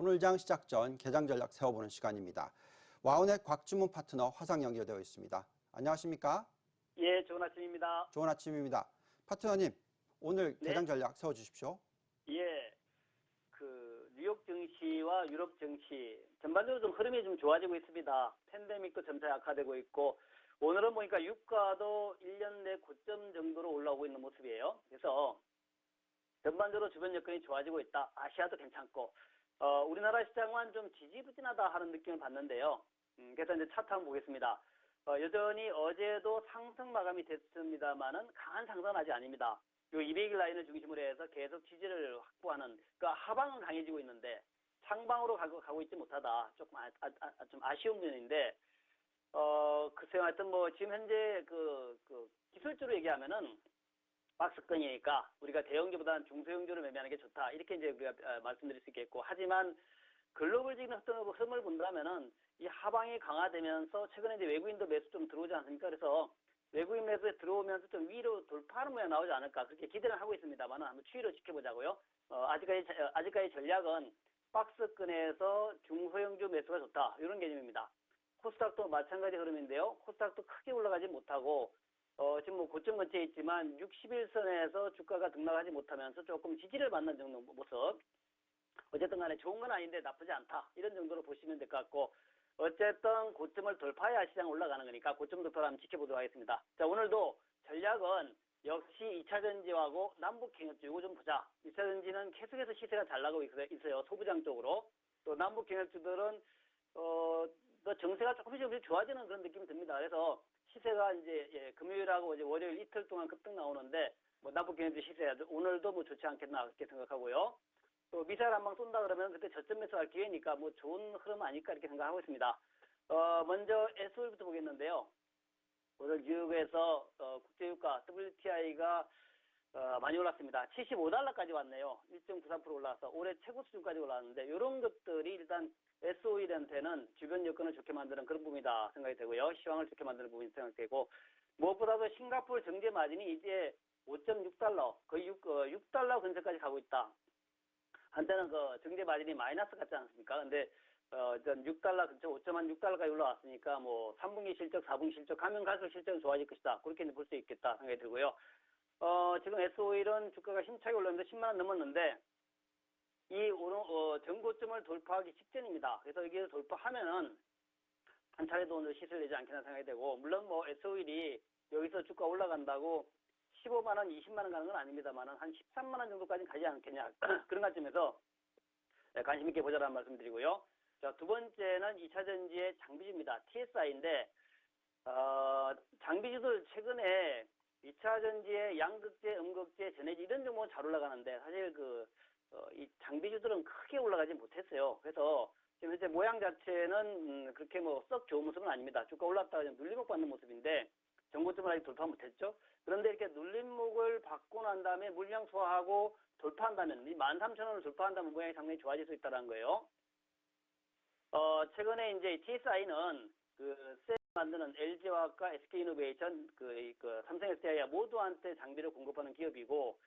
오늘 장 시작 전 개장 전략 세워보는 시간입니다. 와운의 곽주문 파트너 화상 연결되어 있습니다. 안녕하십니까? 예, 좋은 아침입니다. 좋은 아침입니다. 파트너님, 오늘 네. 개장 전략 세워주십시오. 예, 그 뉴욕 증시와 유럽 증시 전반적으로 좀 흐름이 좀 좋아지고 있습니다. 팬데믹도 점차 약화되고 있고 오늘은 보니까 유가도 1년 내 고점 정도로 올라오고 있는 모습이에요. 그래서 전반적으로 주변 여건이 좋아지고 있다. 아시아도 괜찮고 어, 우리나라 시장만 좀 지지부진하다 하는 느낌을 받는데요. 음, 그래서 이제 차트 한번 보겠습니다. 어, 여전히 어제도 상승 마감이 됐습니다만은 강한 상승은 아직 아닙니다. 요 200일 라인을 중심으로 해서 계속 지지를 확보하는 그러니까 하방은 강해지고 있는데 상방으로 가고, 가고 있지 못하다. 조금 아, 아, 아, 좀 아쉬운 면인데 어 글쎄요 하여튼 뭐 지금 현재 그, 그 기술적으로 얘기하면은 박스권이니까 우리가 대형주보다는 중소형주를 매매하는 게 좋다. 이렇게 이제 우리가 어, 말씀드릴 수 있겠고 하지만 글로벌적인 흐름을 본다면은 이 하방이 강화되면서 최근에 이제 외국인도 매수 좀 들어오지 않습니까? 그래서 외국인 매수에 들어오면서 좀 위로 돌파하는 모양 나오지 않을까 그렇게 기대를 하고 있습니다만은 한번 추이로 지켜보자고요. 어, 아직까지 자- 어, 아직까지 전략은 박스권에서 중소형주 매수가 좋다 이런 개념입니다. 코스닥도 마찬가지 흐름인데요. 코스닥도 크게 올라가지 못하고 어, 지금 뭐 고점 근처에 있지만 61선에서 주가가 등락하지 못하면서 조금 지지를 받는 정도 모습. 어쨌든 간에 좋은 건 아닌데 나쁘지 않다. 이런 정도로 보시면 될 것 같고 어쨌든 고점을 돌파해야 시장 올라가는 거니까 고점 돌파를 한번 지켜보도록 하겠습니다. 자, 오늘도 전략은 역시 2차 전지하고 남북 경협주 이거 좀 보자. 2차 전지는 계속해서 시세가 잘 나가고 있어요. 소부장 쪽으로. 또 남북 경협주들은 어, 또 정세가 조금씩 조금씩 좋아지는 그런 느낌이 듭니다. 그래서 시세가 이제 예, 금요일하고 이제 월요일 이틀 동안 급등 나오는데 뭐 남북 경협주 시세 오늘도 뭐 좋지 않겠나 그렇게 생각하고요. 또 미사일 한 방 쏜다 그러면 그때 저점 매수할 기회니까 뭐 좋은 흐름 아닐까 이렇게 생각하고 있습니다. 어, 먼저 SO일부터 보겠는데요. 오늘 뉴욕에서 어, 국제유가 WTI가 어, 많이 올랐습니다. 75달러까지 왔네요. 1.93% 올라서 올해 최고 수준까지 올랐는데 이런 것들이 일단 SO일한테는 주변 여건을 좋게 만드는 그런 부분이다 생각이 되고요. 시황을 좋게 만드는 부분이 생각되고 무엇보다도 싱가포르 정제 마진이 이제 5.6달러 거의 6, 어, 6달러 근처까지 가고 있다. 한때는 그 정제 마진이 마이너스 같지 않습니까? 근데 어, 일단 6달러 근처 5.6달러까지 올라왔으니까 뭐 3분기 실적, 4분기 실적 가면 갈수록 실적은 좋아질 것이다. 그렇게 볼 수 있겠다 생각이 들고요. 어, 지금 SO일은 주가가 힘차게 올랐는데 10만 원 넘었는데 이 오른 어, 전고점을 돌파하기 직전입니다. 그래서 여기를 돌파하면은 한 오늘 시세를 내지 않겠나 생각이 되고 물론 뭐 SO일이 여기서 주가 올라간다고 15만 원, 20만 원 가는 건 아닙니다만은 한 13만 원 정도까지 가지 않겠냐 그런 관점에서 네, 관심 있게 보자라는 말씀 드리고요. 자, 두 번째는 2차 전지의 장비주입니다. TSI인데 어, 장비주들 최근에 2차 전지의 양극재, 음극재, 전해지 이런 종목은 잘 올라가는데 사실 그 어, 이 장비주들은 크게 올라가지 못했어요. 그래서 지금 현재 모양 자체는 음, 그렇게 뭐 썩 좋은 모습은 아닙니다. 주가 올랐다가 좀 눌림목 받는 모습인데 정고점을 아직 돌파 못했죠. 그런데 이렇게 눌림목을 받고 난 다음에 물량 소화하고 돌파한다면 이 13,000원을 돌파한다면 모양이 상당히 좋아질 수 있다는 거예요. 어, 최근에 이제 TSI는 그셀 만드는 LG화학과 SK이노베이션 그, 이, 그 삼성 SDI 모두한테 장비를 공급하는 기업이고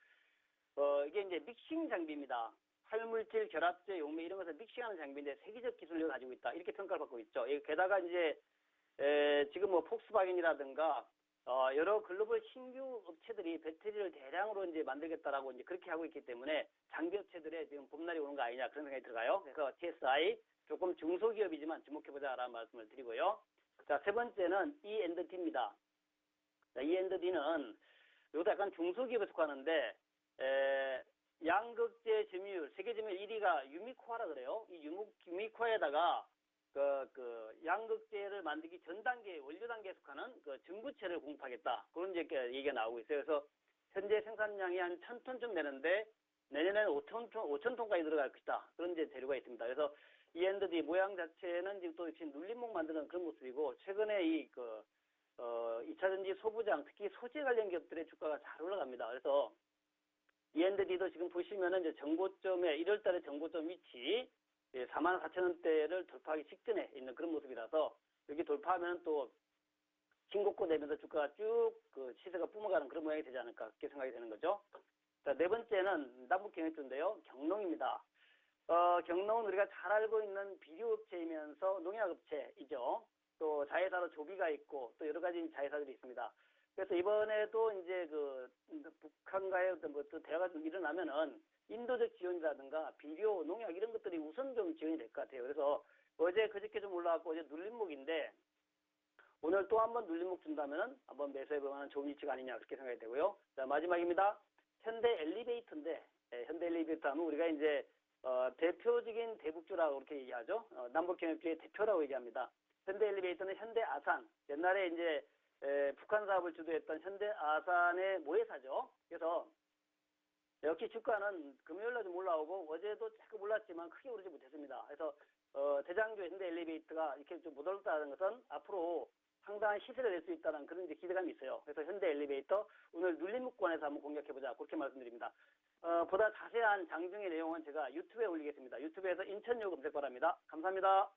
어, 이게 이제 믹싱 장비입니다. 활물질, 결합제, 용매 이런 것을 믹싱하는 장비인데 세계적 기술력을 가지고 있다. 이렇게 평가를 받고 있죠. 이- 게다가 이제 에, 지금 뭐 폭스바겐이라든가 어, 여러 글로벌 신규 업체들이 배터리를 대량으로 이제 만들겠다라고 이제 그렇게 하고 있기 때문에 장비 업체들의 지금 봄날이 오는 거 아니냐 그런 생각이 들어가요. 그래서 TSI 조금 중소기업이지만 주목해보자라는 말씀을 드리고요. 자, 세 번째는 E&D입니다. 자, E&D는 이것도 약간 중소기업에 속하는데 에, 양극재 점유율, 세계 점유율 1위가 유미코아라 그래요. 이 유미, 유미코아에다가 그, 그, 양극재를 만들기 전 단계, 원료 단계에 속하는 그 전구체를 공급하겠다. 그런 그 얘기가 나오고 있어요. 그래서 현재 생산량이 한 1000톤쯤 되는데 내년에는 5천 톤, 5천 톤까지 들어갈 것이다. 그런 이제 재료가 있습니다. 그래서 이 엔드디 모양 자체는 지금 또 지금 눌림목 만드는 그런 모습이고 최근에 이 그, 어, 2차 전지 소부장, 특히 소재 관련 기업들의 주가가 잘 올라갑니다. 그래서 이엔드디도 지금 보시면은 이제 정고점에 1월 달에 정고점 위치 4만 4천 원대를 돌파하기 직전에 있는 그런 모습이라서 여기 돌파하면 또 신고가 되면서 주가가 쭉 그 시세가 뿜어가는 그런 모양이 되지 않을까 그렇게 생각이 되는 거죠. 자, 네 번째는 남북 경협주인데요. 경농입니다. 어, 경농은 우리가 잘 알고 있는 비료업체이면서 농약업체이죠. 또 자회사로 조비가 있고 또 여러 가지 자회사들이 있습니다. 그래서 이번에도 이제 그 북한과의 어떤 것도 대화가 좀 일어나면은 인도적 지원이라든가 비료, 농약 이런 것들이 우선 좀 지원이 될 것 같아요. 그래서 어제 그저께 좀 올라왔고 어제 눌림목인데 오늘 또 한 번 눌림목 준다면은 한번 매수해볼 만한 좋은 위치가 아니냐 그렇게 생각이 되고요. 자 마지막입니다. 현대 엘리베이터인데 예, 현대 엘리베이터 하면 우리가 이제 어, 대표적인 대북주라고 그렇게 얘기하죠. 어, 남북경협주의 대표라고 얘기합니다. 현대 엘리베이터는 현대 아산 옛날에 이제 에, 북한 사업을 주도했던 현대 아산의 모회사죠. 그래서 역시 주가는 금요일날 좀 올라오고 어제도 조금 올랐지만 크게 오르지 못했습니다. 그래서 어, 대장주 현대 엘리베이터가 이렇게 좀 못 올랐다는 것은 앞으로 상당한 시세를 낼 수 있다는 그런 이제 기대감이 있어요. 그래서 현대 엘리베이터 오늘 눌림목권에서 한번 공략해보자 그렇게 말씀드립니다. 어, 보다 자세한 장중의 내용은 제가 유튜브에 올리겠습니다. 유튜브에서 인천요 검색 바랍니다. 감사합니다.